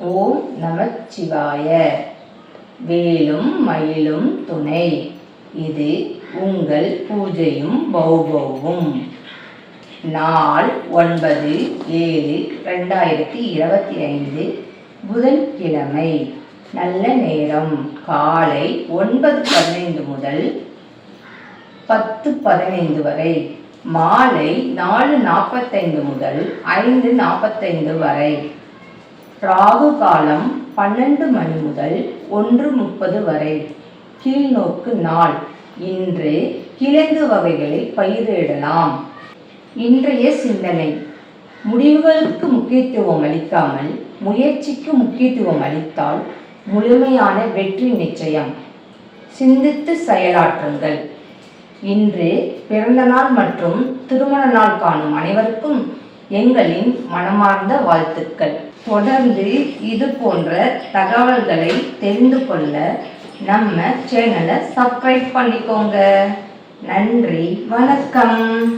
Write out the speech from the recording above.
ஓம் நமச்சிவாய. வேலும் மயிலும் துணை. இது உங்கள் பூஜையும் பௌபவும். நாள் ஒன்பது ஏழு ரெண்டாயிரத்தி இருபத்தி ஐந்து. புதன்கிழமை. நல்ல நேரம். காலை ஒன்பது பதினைந்து முதல் பத்து பதினைந்து வரை. மாலை நாலு நாற்பத்தைந்து முதல் ஐந்து நாற்பத்தைந்து வரை. ராகு காலம் பன்னெண்டு மணி முதல் ஒன்று முப்பது வரை. கீழ்நோக்கு நாள். இன்று கிழங்கு வகைகளை பயிரிடலாம். இன்றைய சிந்தனை. முடிவுகளுக்கு முக்கியத்துவம் அளிக்காமல் முயற்சிக்கு முக்கியத்துவம் அளித்தால் முழுமையான வெற்றி நிச்சயம். சிந்தித்து செயலாற்றுங்கள். இன்று பிறந்த நாள் மற்றும் திருமண நாள் காணும் அனைவருக்கும் எங்களின் மனமார்ந்த வாழ்த்துக்கள். தொடர்ந்து இது போன்ற தகவல்களை தெரிந்து கொள்ள நம்ம சேனலை சப்ஸ்கிரைப் பண்ணிக்கோங்க. நன்றி வணக்கம்.